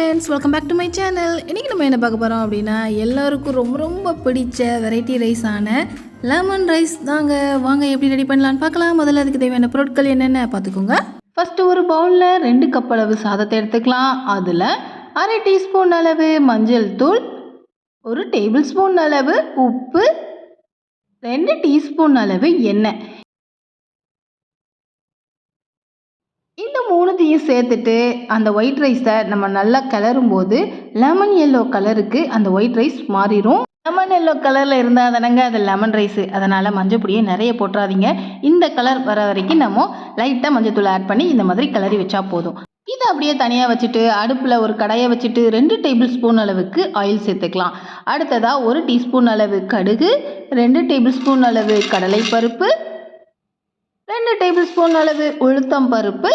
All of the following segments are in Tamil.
Friends welcome back to my channel இன்றைக்கி நம்ம என்ன பார்க்க போகிறோம் அப்படின்னா எல்லாருக்கும் ரொம்ப ரொம்ப பிடிச்ச வெரைட்டி ரைஸான லெமன் ரைஸ் தாங்க. வாங்க எப்படி ரெடி பண்ணலான்னு பார்க்கலாம். முதல்ல அதுக்கு தேவையான பொருட்கள் என்னென்ன பார்த்துக்கோங்க. ஃபஸ்ட்டு ஒரு பவுலில் ரெண்டு கப் அளவு சாதத்தை எடுத்துக்கலாம். அதில் அரை டீஸ்பூன் அளவு மஞ்சள் தூள் ஒரு டேபிள் ஸ்பூன் அளவு உப்பு ரெண்டு டீஸ்பூன் அளவு எண்ணெய். சேர்த்துட்டு அந்த ஒயிட் ரைஸை நம்ம நல்லா கிளறும் போது லெமன் எல்லோ கலருக்கு அந்த ஒயிட் ரைஸ் மாறிடும் லெமன் எல்லோ கலரில் இருந்தால் தானங்க அது லெமன் ரைஸு அதனால் மஞ்சள் பொடியை நிறைய போட்டுறாதீங்க. இந்த கலர் வர வரைக்கும் நம்ம லைட்டாக மஞ்சள் ஆட் பண்ணி இந்த மாதிரி கிளறி வச்சா போதும். இதை அப்படியே தனியாக வச்சுட்டு அடுப்பில் ஒரு கடையை வச்சுட்டு ரெண்டு டேபிள் ஸ்பூன் அளவுக்கு ஆயில் சேர்த்துக்கலாம். அடுத்ததாக ஒரு டீஸ்பூன் அளவு கடுகு ரெண்டு டேபிள் ஸ்பூன் அளவு கடலைப்பருப்பு ரெண்டு டேபிள் ஸ்பூன் அளவு உளுத்தம் பருப்பு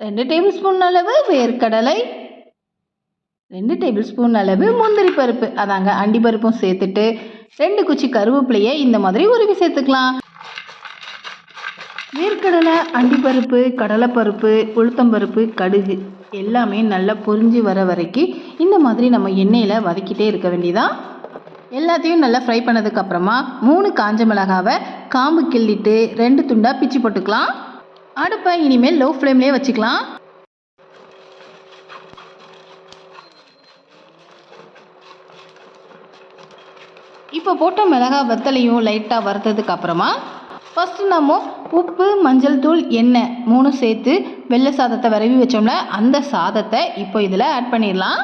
ரெண்டு டேபிள் ஸ்பூன் அளவு வேர்க்கடலை ரெண்டு டேபிள் ஸ்பூன் அளவு முந்திரி பருப்பு. அதாங்க அண்டி பருப்பும் சேர்த்துட்டு ரெண்டு குச்சி கருவேப்பிலையை இந்த மாதிரி உருவி சேர்த்துக்கலாம். வேர்க்கடலை அண்டிப்பருப்பு கடலைப்பருப்பு உளுத்தம்பருப்பு கடுகு எல்லாமே நல்லா பொரிஞ்சு வர வரைக்கும் இந்த மாதிரி நம்ம எண்ணெயில் வதக்கிட்டே இருக்க வேண்டியதான் எல்லாத்தையும் நல்லா ஃப்ரை பண்ணதுக்கப்புறமா மூணு காஞ்ச மிளகாவை காம்பு கிள்ளிட்டு ரெண்டு துண்டாக பிச்சு போட்டுக்கலாம். அடுப்பை இனிமேல் லோ ஃப்ளேம்லேயே வச்சுக்கலாம். இப்போ போட்ட மிளகா வத்தலையும் லைட்டாக வறுத்ததுக்கு அப்புறமா ஃபஸ்ட்டு நம்ம உப்பு மஞ்சள் தூள் எண்ணெய் மூணு சேர்த்து வெள்ளை சாதத்தை விரவி வச்சோம்ல அந்த சாதத்தை இப்போ இதில் ஆட் பண்ணிடலாம்.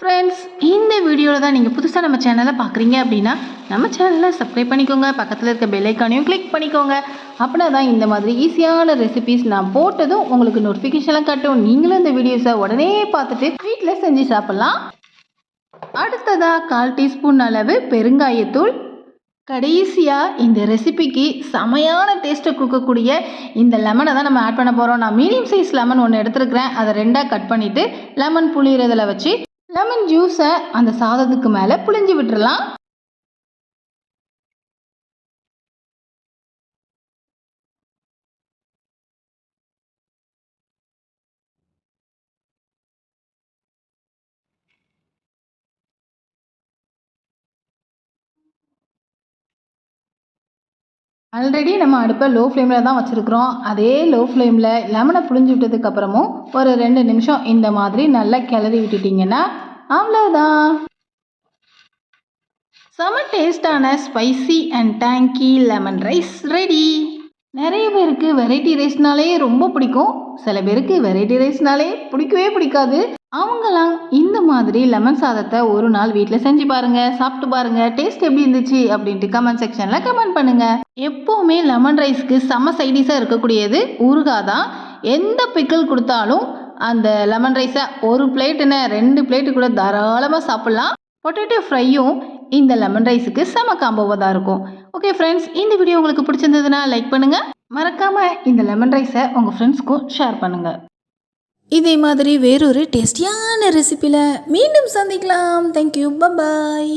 ஃப்ரெண்ட்ஸ் இந்த வீடியோவில் தான் நீங்கள் புதுசாக நம்ம சேனலை பார்க்குறீங்க அப்படின்னா நம்ம சேனலை சப்ஸ்கிரைப் பண்ணிக்கோங்க. பக்கத்தில் இருக்க பெல்லைக்கானையும் கிளிக் பண்ணிக்கோங்க. அப்படின்னா தான் இந்த மாதிரி ஈஸியான ரெசிபிஸ் நான் போட்டதும் உங்களுக்கு நோட்டிஃபிகேஷன்லாம் காட்டும். நீங்களும் இந்த வீடியோஸை உடனே பார்த்துட்டு வீட்டில் செஞ்சு சாப்பிட்லாம். அடுத்ததாக கால் டீஸ்பூன் அளவு பெருங்காயத்தூள். கடைசியாக இந்த ரெசிபிக்கு செமையான டேஸ்ட்டை கொடுக்கக்கூடிய இந்த லெமனை தான் நம்ம ஆட் பண்ண போகிறோம் நான் மீடியம் சைஸ் லெமன் ஒன்று எடுத்துருக்கிறேன். அதை ரெண்டாக கட் பண்ணிவிட்டு லெமன் புளியறதில் வச்சு லெமன் ஜூஸை அந்த சாதத்துக்கு மேலே புளிஞ்சு விட்டுறலாம். ஆல்ரெடி நம்ம அடுப்பை லோ ஃப்ளேமில் தான் வச்சுருக்குறோம். அதே லோ ஃப்ளேமில் லெமனை புளிஞ்சு விட்டதுக்கப்புறமும் ஒரு ரெண்டு நிமிஷம் இந்த மாதிரி நல்லா கிளறி விட்டுட்டிங்கன்னா அவ்வளோதான் செம டேஸ்டான spicy and tangy lemon rice ready நிறைய பேருக்கு வெரைட்டி ரைஸ்னாலே ரொம்ப பிடிக்கும். சில பேருக்கு வெரைட்டி ரைஸ்னாலே பிடிக்கவே பிடிக்காது. அவங்களாம் இந்த மாதிரி லெமன் சாதத்தை ஒரு நாள் வீட்டில் செஞ்சு பாருங்க சாப்பிட்டு பாருங்க டேஸ்ட் எப்படி இருந்துச்சு அப்படின்ட்டு கமெண்ட் செக்ஷனில் கமெண்ட் பண்ணுங்க. எப்போவுமே லெமன் ரைஸ்க்கு செம சைடிஷாக இருக்கக்கூடியது ஊறுகாய் தான். எந்த பிக்கிள் கொடுத்தாலும் அந்த லெமன் ரைஸை ஒரு பிளேட்டுன்னு ரெண்டு பிளேட்டு கூட தாராளமாக சாப்பிட்லாம். பொட்டேட்டோ ஃப்ரையும் இந்த லெமன் ரைஸுக்கு செம காம்போவாக தான் இருக்கும். ஓகே ஃப்ரெண்ட்ஸ் இந்த வீடியோ உங்களுக்கு பிடிச்சிருந்ததுன்னா லைக் பண்ணுங்கள் மறக்காமல் இந்த லெமன் ரைஸை உங்கள் ஃப்ரெண்ட்ஸ்க்கும் ஷேர் பண்ணுங்கள் இதே மாதிரி வேறொரு டேஸ்டியான ரெசிப்பியில் மீண்டும் சந்திக்கலாம். Thank you bye bye